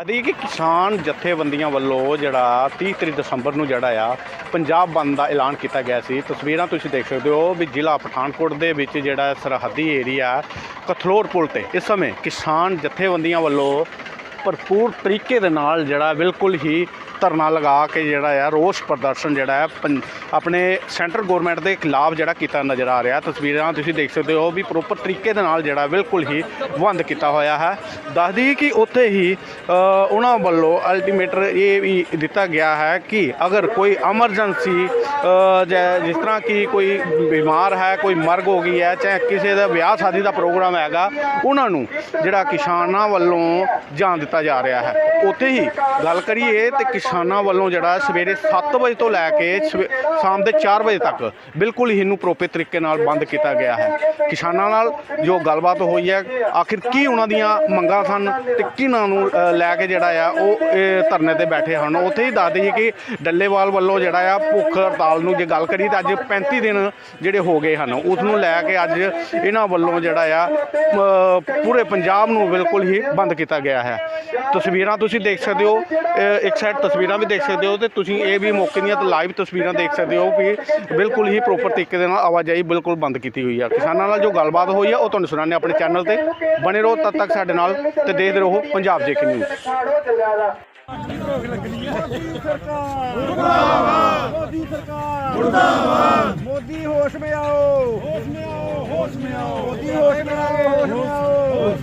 ਅਦੀ ਕਿ ਕਿਸਾਨ ਜਥੇਬੰਦੀਆਂ ਵੱਲੋਂ ਜਿਹੜਾ 30 ਤਰੀਕ ਦਸੰਬਰ ਨੂੰ ਜਿਹੜਾ ਆ, ਪੰਜਾਬ ਬੰਦ ਦਾ ਐਲਾਨ ਕੀਤਾ ਗਿਆ ਸੀ। ਤਸਵੀਰਾਂ ਤੁਸੀਂ ਦੇਖ ਸਕਦੇ ਹੋ ਵੀ ਜ਼ਿਲ੍ਹਾ ਪਠਾਨਕੋਟ ਦੇ ਵਿੱਚ ਜਿਹੜਾ ਸਰਹੱਦੀ ਏਰੀਆ ਕਥਲੋਰ ਪੁਲ ਤੇ। ਇਸ ਸਮੇਂ ਕਿਸਾਨ ਜਥੇਬੰਦੀਆਂ ਵੱਲੋਂ ਭਰਪੂਰ ਤਰੀਕੇ ਦੇ ਨਾਲ ਜਿਹੜਾ ਬਿਲਕੁਲ ਹੀ ਧਰਨਾ ਲਗਾ ਕੇ ਜਿਹੜਾ ਆ, ਰੋਸ ਪ੍ਰਦਰਸ਼ਨ ਜਿਹੜਾ ਹੈ ਪੰ- ਆਪਣੇ ਸੈਂਟਰ ਗਵਰਨਮੈਂਟ ਦੇ ਖਿਲਾਫ ਜਿਹੜਾ ਕੀਤਾ ਨਜ਼ਰ ਆ ਰਿਹਾ। ਤਸਵੀਰਾਂ ਤੁਸੀਂ ਦੇਖ ਸਕਦੇ ਹੋ ਵੀ ਪ੍ਰੋਪਰ ਤਰੀਕੇ ਦੇ ਨਾਲ ਜਿਹੜਾ ਬਿਲਕੁਲ ਹੀ ਬੰਦ ਕੀਤਾ ਹੋਇਆ ਹੈ। ਦੱਸਦੀ ਕਿ ਉੱਥੇ ਹੀ ਉਹਨਾਂ ਵੱਲੋਂ ਅਲਟੀਮੇਟਰ ਇਹ ਵੀ ਦਿੱਤਾ ਗਿਆ ਹੈ ਕਿ ਅਗਰ ਕੋਈ ਐਮਰਜੈਂਸੀ ਜਿਸ ਤਰ੍ਹਾਂ ਕਿ ਕੋਈ ਬਿਮਾਰ ਹੈ, ਕੋਈ ਮਰਗ ਹੋ ਗਈ ਹੈ, ਚਾਹੇ ਕਿਸੇ ਦਾ ਵਿਆਹ ਸ਼ਾਦੀ ਦਾ ਪ੍ਰੋਗਰਾਮ ਹੈਗਾ, ਉਹਨਾਂ ਨੂੰ ਜਿਹੜਾ ਕਿਸਾਨਾਂ ਵੱਲੋਂ ਜਾਣ ਦਿੱਤਾ ਜਾ ਰਿਹਾ ਹੈ। ਉੱਥੇ ਹੀ ਗੱਲ ਕਰੀਏ ਤੇ ਕਿਸਾਨਾਂ ਵੱਲੋਂ ਜਿਹੜਾ ਸਵੇਰੇ 7 ਵਜੇ ਤੋਂ ਲੈ ਕੇ ਸਵੇ- ਸ਼ਾਮ ਦੇ 4 ਵਜੇ ਤੱਕ ਬਿਲਕੁਲ ਹੀ ਇਹਨੂੰ ਪ੍ਰੋਪਰ ਤਰੀਕੇ ਨਾਲ ਬੰਦ ਕੀਤਾ ਗਿਆ ਹੈ। ਕਿਸਾਨਾਂ ਨਾਲ ਜੋ ਗੱਲਬਾਤ ਹੋਈ ਹੈ, ਆਖਿਰ ਕੀ ਉਹਨਾਂ ਦੀਆਂ ਮੰਗਾਂ ਸਨ ਤੇ ਕਿਹਨਾਂ ਨੂੰ ਲੈ ਕੇ ਜਿਹੜਾ ਆ ਉਹ ਇਹ ਧਰਨੇ ਤੇ ਬੈਠੇ ਹਨ? ਉੱਥੇ ਹੀ ਦੱਸ ਦਈਏ ਕਿ ਡੱਲੇਵਾਲ ਵੱਲੋਂ ਜਿਹੜਾ ਆ ਭੁੱਖ ਹੜਤਾਲ ਨੂੰ ਜੇ ਗੱਲ ਕਰੀ ਤਾਂ ਅੱਜ 35 ਦਿਨ ਜਿਹੜੇ ਹੋ ਗਏ ਹਨ, ਉਸ ਨੂੰ ਲੈ ਕੇ ਅੱਜ ਇਹਨਾਂ ਵੱਲੋਂ ਜਿਹੜਾ ਆ ਪੂਰੇ ਪੰਜਾਬ ਨੂੰ ਬਿਲਕੁਲ ਹੀ ਬੰਦ ਕੀਤਾ ਗਿਆ ਹੈ। ਤਸਵੀਰਾਂ ਤੁਸੀਂ ਦੇਖ ਸਕਦੇ ਹੋ ਇੱਕ ਸਾਈਡ ਤਸਵੀਰਾਂ ਵੀ ਦੇਖ ਸਕਦੇ ਹੋ ਤੇ ਤੁਸੀਂ ਇਹ ਵੀ ਮੌਕੇ ਦੀਆਂ ਲਾਈਵ ਤਸਵੀਰਾਂ ਦੇਖ ਸਕਦੇ ਹੋ ਕਿ ਬਿਲਕੁਲ ਹੀ ਪ੍ਰੋਪਰ ਤਰੀਕੇ ਦੇ ਨਾਲ ਆਵਾਜਾਈ ਬਿਲਕੁਲ ਬੰਦ ਕੀਤੀ ਹੋਈ ਆ। ਕਿਸਾਨਾਂ ਨਾਲ ਜੋ ਗੱਲਬਾਤ ਹੋਈ ਆ, ਉਹ ਤੁਹਾਨੂੰ ਸੁਣਾਉਂਦੇ ਹਾਂ ਆਪਣੇ ਚੈਨਲ ਤੇ। ਬਣੇ ਰਹੋ ਤਦ ਤੱਕ ਸਾਡੇ ਨਾਲ ਤੇ ਦੇਖਦੇ ਰਹੋ ਪੰਜਾਬ ਜੇਕੇ ਨਿਊਜ਼ ਮੋਦੀ ਸਰਕਾਰ ਮੁਰਦਾਬਾਦ ਮੋਦੀ ਹੋਸ਼ ਮੇ ਆਓ। ਹੋਸ਼ ਮੇ ਆਓ ਹੋਸ਼ ਮੇ ਆਓ। ਮੋਦੀ ਹੋਸ਼ ਮੇ ਆਓ ਹੋਸ਼ ਮੇ ਆਓ।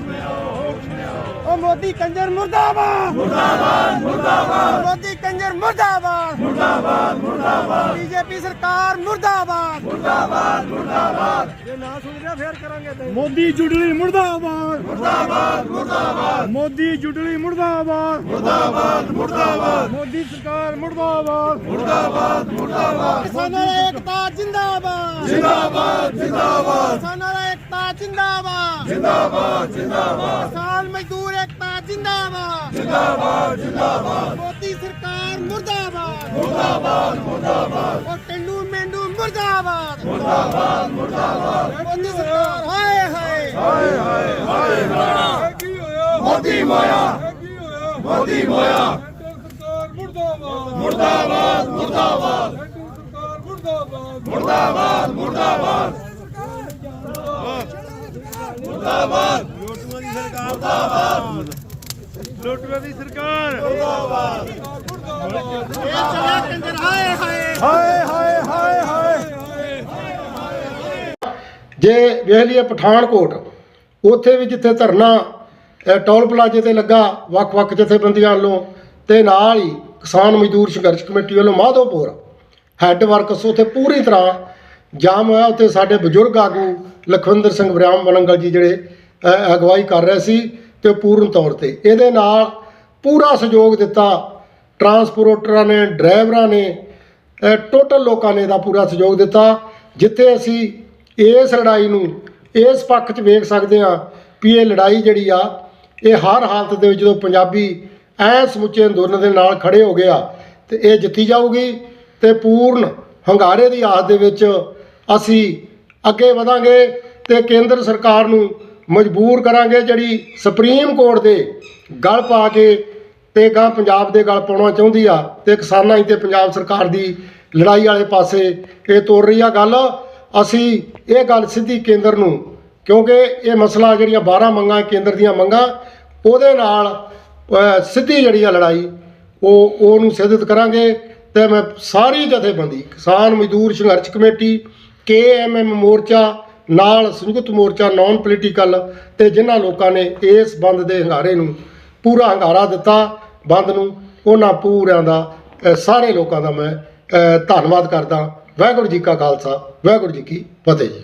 ਮੋਦੀ ਕੰਜਰ ਮੁਰਦਾਬਾਦ। ਮੁਰਦਾਬਾਦ ਮੁਰਦਾਬਾਦ। ਮੋਦੀ ਕੰਜਰ ਮੁਰਦਾਬਾਦ। ਮੁਰਦਾਬਾਦ ਮੁਰਦਾਬਾਦ। ਬੀਜੇਪੀ ਸਰਕਾਰ ਮੁਰਦਾਬਾਦ। ਮੁਰਦਾਬਾਦ ਮੁਰਦਾਬਾਦ। ਜੇ ਨਾ ਸੁਣ ਰਿਹਾ ਫੇਰ ਕਰਾਂਗੇ ਮੋਦੀ ਜੁਡਲੀ ਮੁਰਦਾਬਾਦ। ਮੁਰਦਾਬਾਦ ਮੁਰਦਾਬਾਦ। ਮੋਦੀ ਜੁਡਲੀ ਮੁਰਦਾਬਾਦ। ਮੁਰਦਾਬਾਦ ਮੁਰਦਾਬਾਦ। ਮੋਦੀ ਸਰਕਾਰ ਮੁਰਦਾਬਾਦ। ਮੁਰਦਾਬਾਦ ਮੁਰਦਾਬਾਦ। ਕਿਸਾਨਾਂ ਦਾ ਏਕਤਾ ਜਿੰਦਾਬਾਦ। ਜਿੰਦਾਬਾਦ ਜਿੰਦਾਬਾਦ। ਕਿਸਾਨਾਂ ਦਾ ਏਕਤਾ ਜਿੰਦਾਬਾਦ। ਜਿੰਦਾਬਾਦ ਜਿੰਦਾਬਾਦ। ਕਿਸਾਨ ਮਜ਼ਦੂਰ ਜਿੰਦਾਬਾਦ। ਜਿੰਦਾਬਾਦ ਜਿੰਦਾਬਾਦ। ਮੋਦੀ ਸਰਕਾਰ ਮੁਰਦਾਬਾਦ। ਮੁਰਦਾਬਾਦ ਮੁਰਦਾਬਾਦ। ਉਹ ਟੰਡੂ ਮੈਂਡੂ ਮੁਰਦਾਬਾਦ। ਮੁਰਦਾਬਾਦ ਮੁਰਦਾਬਾਦ। ਮੋਦੀ ਸਰਕਾਰ ਹਾਏ ਹਾਏ। ਹਾਏ ਹਾਏ ਹਾਏ ਕੀ ਹੋਇਆ। ਮੋਦੀ ਮਾਇਆ। ਕੀ ਹੋਇਆ। ਮੋਦੀ ਮਾਇਆ। ਸਰਕਾਰ ਮੁਰਦਾਬਾਦ। ਮੁਰਦਾਬਾਦ ਮੁਰਦਾਬਾਦ। ਸਰਕਾਰ ਮੁਰਦਾਬਾਦ। ਮੁਰਦਾਬਾਦ ਮੁਰਦਾਬਾਦ। ਮੁਰਦਾਬਾਦ। ਲੋਟੂਆਂ ਦੀ ਸਰਕਾਰ ਮੁਰਦਾਬਾਦ। ਲੋਟੂਆਂ ਦੀ ਸਰਕਾਰ। ਮੁਰਦਾਬਾਦ ਇਹ ਚੱਲਿਆ ਕੰਜਰ ਹਾਏ ਹਾਏ ਹਾਏ ਹਾਏ ਹਾਏ ਹਾਏ ਜੇ ਵੇਖ ਲਈਏ ਪਠਾਨਕੋਟ, ਉੱਥੇ ਵੀ ਜਿੱਥੇ ਧਰਨਾ ਟੋਲ ਪਲਾਜ਼ੇ ਤੇ ਲੱਗਾ ਵੱਖ-ਵੱਖ ਜਥੇਬੰਦੀਆਂ ਵੱਲੋਂ ਤੇ ਨਾਲ ਹੀ ਕਿਸਾਨ ਮਜ਼ਦੂਰ ਸੰਘਰਸ਼ ਕਮੇਟੀ ਵੱਲੋਂ ਮਾਧੋਪੁਰ ਹੈੱਡ ਵਰਕਸ ਉੱਥੇ ਪੂਰੀ ਤਰ੍ਹਾਂ ਜਾਮ ਹੋਇਆ। ਉੱਥੇ ਸਾਡੇ ਬਜ਼ੁਰਗ ਆਗੂ ਲਖਵਿੰਦਰ ਸਿੰਘ ਬਰਿਆਮ ਵਲੰਗਲ ਜੀ ਜਿਹੜੇ ਅਗਵਾਈ ਕਰ ਰਹੇ ਸੀ। ਤੇ ਪੂਰਨ ਤੌਰ ਤੇ। ਇਹਦੇ ਨਾਲ ਪੂਰਾ ਸਹਿਯੋਗ ਦਿੱਤਾ। ਟਰਾਂਸਪੋਰਟਰਾਂ ਨੇ, ਡਰਾਈਵਰਾਂ ਨੇ ਟੋਟਲ ਲੋਕਾਂ ਨੇ ਦਾ ਪੂਰਾ ਸਹਿਯੋਗ ਦਿੱਤਾ। ਜਿੱਥੇ ਅਸੀਂ ਇਸ ਲੜਾਈ ਨੂੰ ਇਸ ਪੱਖ 'ਚ ਵੇਖ ਸਕਦੇ ਹਾਂ ਵੀ ਇਹ ਲੜਾਈ ਜਿਹੜੀ ਆ, ਇਹ ਹਰ ਹਾਲਤ ਦੇ ਵਿੱਚ ਜਦੋਂ ਪੰਜਾਬੀ ਐ ਸਮੁੱਚੇ ਅੰਦੋਲਨ ਦੇ ਨਾਲ ਖੜੇ ਹੋ ਗਿਆ, ਤੇ ਇਹ ਜਿੱਤੀ ਜਾਊਗੀ ਤੇ ਪੂਰਨ ਹੰਗਾਰੇ ਦੀ ਆਸ ਦੇ ਵਿੱਚ ਅਸੀਂ ਅੱਗੇ ਵਧਾਂਗੇ ਤੇ ਕੇਂਦਰ ਸਰਕਾਰ ਨੂੰ ਮਜਬੂਰ ਕਰਾਂਗੇ ਜਿਹੜੀ ਸੁਪਰੀਮ ਕੋਰਟ ਦੇ ਗਲ ਪਾ ਕੇ ਤੇ ਗਾਂ ਪੰਜਾਬ ਦੇ ਗਲ ਪਾਉਣਾ ਚਾਹੁੰਦੀ ਆ ਤੇ ਕਿਸਾਨਾਂ ਹੀ ਤੇ ਪੰਜਾਬ ਸਰਕਾਰ ਦੀ ਲੜਾਈ ਵਾਲੇ ਪਾਸੇ ਇਹ ਤੋਰ ਰਹੀ ਆ ਗੱਲ। ਅਸੀਂ ਇਹ ਗੱਲ ਸਿੱਧੀ ਕੇਂਦਰ ਨੂੰ, ਕਿਉਂਕਿ ਇਹ ਮਸਲਾ ਜਿਹੜੀਆਂ 12 ਮੰਗਾਂ, ਕੇਂਦਰ ਦੀਆਂ ਮੰਗਾਂ, ਉਹਦੇ ਨਾਲ ਸਿੱਧੀ ਜਿਹੜੀ ਆ ਲੜਾਈ, ਉਹ, ਉਹਨੂੰ ਸਿੱਧਿਤ ਕਰਾਂਗੇ ਤੇ ਮੈਂ ਸਾਰੀ ਜਥੇਬੰਦੀ, ਕਿਸਾਨ ਮਜ਼ਦੂਰ ਸੰਘਰਸ਼ ਕਮੇਟੀ ਕੇਐਮਐਮ ਮੋਰਚਾ ਨਾਲ ਸੰਯੁਕਤ ਮੋਰਚਾ ਨਾਨ ਪੋਲੀਟੀਕਲ ਤੇ ਜਿਨ੍ਹਾਂ ਲੋਕਾਂ ਨੇ ਇਸ ਬੰਦ ਦੇ ਹੰਗਾਰੇ ਨੂੰ ਪੂਰਾ ਹੰਗਾਰਾ ਦਿੱਤਾ, ਬੰਦ ਨੂੰ, ਉਹਨਾਂ ਪੂਰਿਆਂ ਦਾ ਸਾਰੇ ਲੋਕਾਂ ਦਾ ਮੈਂ ਧੰਨਵਾਦ ਕਰਦਾ। ਵਾਹਿਗੁਰੂ ਜੀ ਕਾ ਖਾਲਸਾ, ਵਾਹਿਗੁਰੂ ਜੀ ਕੀ ਫਤਿਹ ਜੀ।